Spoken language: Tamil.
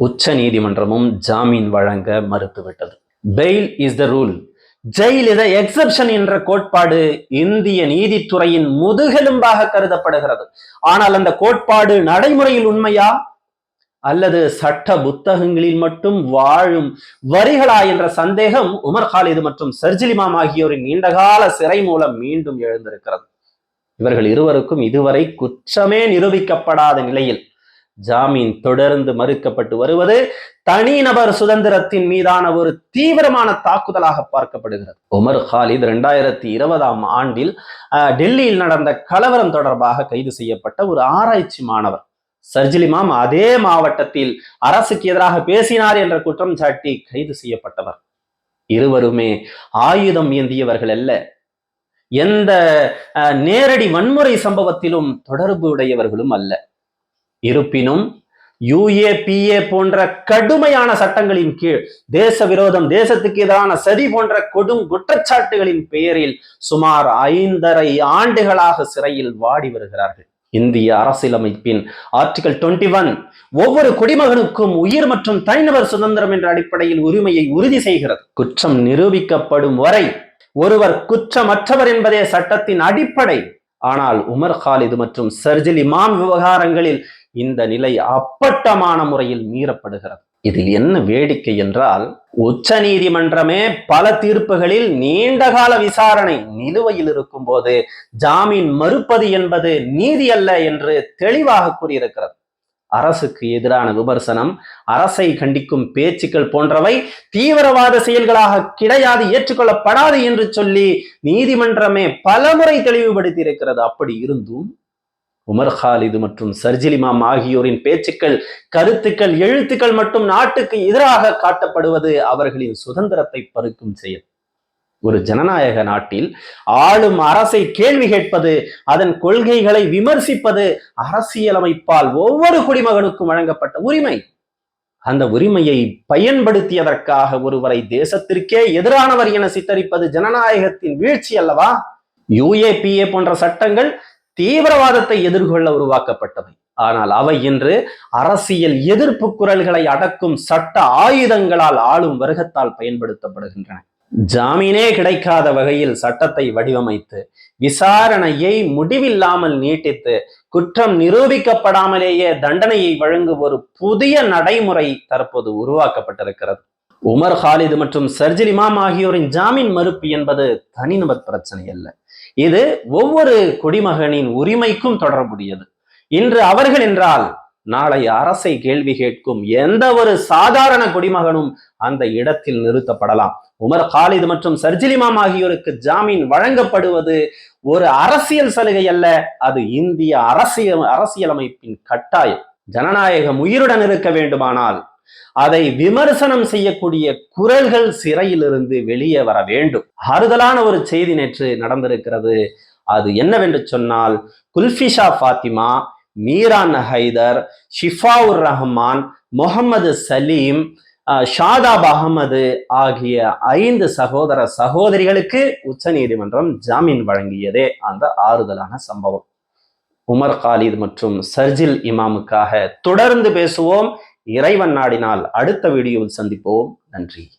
உச்ச நீதிமன்றமும் ஜாமீன் வழங்க மறுத்துவிட்டது. Bail is the rule. Jail is the exception என்ற கோட்பாடு இந்திய நீதித்துறையின் முதுகெலும்பாக கருதப்படுகிறது. ஆனால் அந்த கோட்பாடு நடைமுறையில் உண்மையா? அல்லது சட்ட புத்தகங்களில் மட்டும் வாழும் வரிகளா என்ற சந்தேகம் உமர் காலிது மற்றும் சர்ஜிலிமாம் ஆகியோரின் நீண்டகால சிறை மூலம் மீண்டும் எழுந்திருக்கிறது. இவர்கள் இருவருக்கும் இதுவரை குற்றமே நிரூபிக்கப்படாத நிலையில் ஜாமீன் தொடர்ந்து மறுக்கப்பட்டு வருவது தனிநபர் சுதந்திரத்தின் மீதான ஒரு தீவிரமான தாக்குதலாக பார்க்கப்படுகிறது. உமர் ஹாலித் இரண்டாயிரத்தி இருபதாம் ஆண்டில் டெல்லியில் நடந்த கலவரம் தொடர்பாக கைது செய்யப்பட்ட ஒரு ஆராய்ச்சி மாணவர். சர்ஜிலிமாம் அதே மாவட்டத்தில் அரசுக்கு எதிராக பேசினார் என்ற குற்றம் சாட்டி கைது செய்யப்பட்டவர். இருவருமே ஆயுதம் ஏந்தியவர்கள் அல்ல. எந்த அஹ், நேரடி வன்முறை சம்பவத்திலும் தொடர்பு உடையவர்களும் அல்ல. இருப்பினும் யுஏபிஏ போன்ற கடுமையான சட்டங்களின் கீழ் தேச விரோதம் தேசத்துக்கு எதிரான சதி போன்ற கொடும் குற்றச்சாட்டுகளின் பெயரில் சுமார் ஐந்தரை ஆண்டுகளாக சிறையில் வாடி வருகிறார்கள். இந்திய அரசியலமைப்பின் ஆர்டிகல் 21 ஒன் ஒவ்வொரு குடிமகனுக்கும் உயிர் மற்றும் தனிநபர் சுதந்திரம் என்ற அடிப்படையில் உரிமையை உறுதி செய்கிறது. குற்றம் நிரூபிக்கப்படும் வரை ஒருவர் குற்றமற்றவர் என்பதே சட்டத்தின் அடிப்படை. ஆனால் உமர் காலிது மற்றும் சர்ஜில் இமாம் விவகாரங்களில் இந்த நிலை அப்பட்டமான முறையில் மீறப்படுகிறது. இதில் என்ன வேடிக்கை என்றால் உச்ச நீதிமன்றமே பல தீர்ப்புகளில் நீண்டகால விசாரணை நிலுவையில் இருக்கும் போது ஜாமீன் மறுப்பது என்பது நீதி அல்ல என்று தெளிவாக கூறியிருக்கிறது. அரசுக்கு எதிரான விமர்சனம் அரசை கண்டிக்கும் பேச்சுக்கள் போன்றவை தீவிரவாத செயல்களாக கிடையாது ஏற்றுக்கொள்ளப்படாது என்று சொல்லி நீதிமன்றமே பலமுறை தெளிவுபடுத்தி இருக்கிறது அப்படி இருந்தும் உமர் ஹாலிது மற்றும் சர்ஜிலிமாம் ஆகியோரின் பேச்சுக்கள் கருத்துக்கள் எழுத்துக்கள் மட்டும் நாட்டுக்கு எதிராக காட்டப்படுவது அவர்களின் சுதந்திரத்தை பறிக்கும் செயல். ஒரு ஜனநாயக நாட்டில் ஆளும் அரசை கேள்வி கேட்பது அதன் கொள்கைகளை விமர்சிப்பது அரசியலமைப்பால் ஒவ்வொரு குடிமகனுக்கும் வழங்கப்பட்ட உரிமை. அந்த உரிமையை பயன்படுத்தியதற்காக ஒருவரை தேசத்திற்கே எதிரானவர் என சித்தரிப்பது ஜனநாயகத்தின் வீழ்ச்சி அல்லவா? யுஏபிஏ போன்ற சட்டங்கள் தீவிரவாதத்தை எதிர்கொள்ள உருவாக்கப்பட்டவை. ஆனால் அவை இன்று அரசியல் எதிர்ப்பு குரல்களை அடக்கும் சட்ட ஆயுதங்களால் ஆளும் வர்க்கத்தால் பயன்படுத்தப்படுகின்றன. ஜாமீனே கிடைக்காத வகையில் சட்டத்தை வடிவமைத்து விசாரணையை முடிவில்லாமல் நீட்டித்து குற்றம் நிரூபிக்கப்படாமலேயே தண்டனையை வழங்கும் ஒரு புதிய நடைமுறை தற்போது உருவாக்கப்பட்டிருக்கிறது. உமர் ஹாலிது மற்றும் சர்ஜில் இமாம் ஆகியோரின் ஜாமீன் மறுப்பு என்பது தனிநபர் பிரச்சனை அல்ல. இது ஒவ்வொரு குடிமகனின் உரிமைக்கும் தொடர்புடையது. இன்று அவர்கள் என்றால் நாளை அரசை கேள்வி கேட்கும் எந்த ஒரு சாதாரண குடிமகனும் அந்த இடத்தில் நிறுத்தப்படலாம். உமர் காலித் மற்றும் சர்ஜிலிமாம் ஆகியோருக்கு ஜாமீன் வழங்கப்படுவது ஒரு அரசியல் சலுகை அல்ல. அது இந்திய அரசியல் அரசியலமைப்பின் கட்டாயம். ஜனநாயகம் உயிருடன் இருக்க வேண்டுமானால் அதை விமர்சனம் செய்யக்கூடிய குரல்கள் சிறையிலிருந்து வெளியே வர வேண்டும். ஆறுதலான ஒரு செய்தி நேற்று நடந்திருக்கிறது. அது என்னவென்று சொன்னால் குல்ஃபிஷா ஃபாத்திமா மீரான் ஹைதர் ஷிஃபாவுர் ரஹ்மான் முகமது சலீம் ஷாதாப் அகமது ஆகிய ஐந்து சகோதர சகோதரிகளுக்கு உச்சநீதிமன்றம் ஜாமீன் வழங்கியதே அந்த ஆறுதலான சம்பவம். உமர் காலித் மற்றும் சர்ஜில் இமாமுக்காக தொடர்ந்து பேசுவோம். இறைவன் நாடினால் அடுத்த வீடியோவில் சந்திப்போம். நன்றி.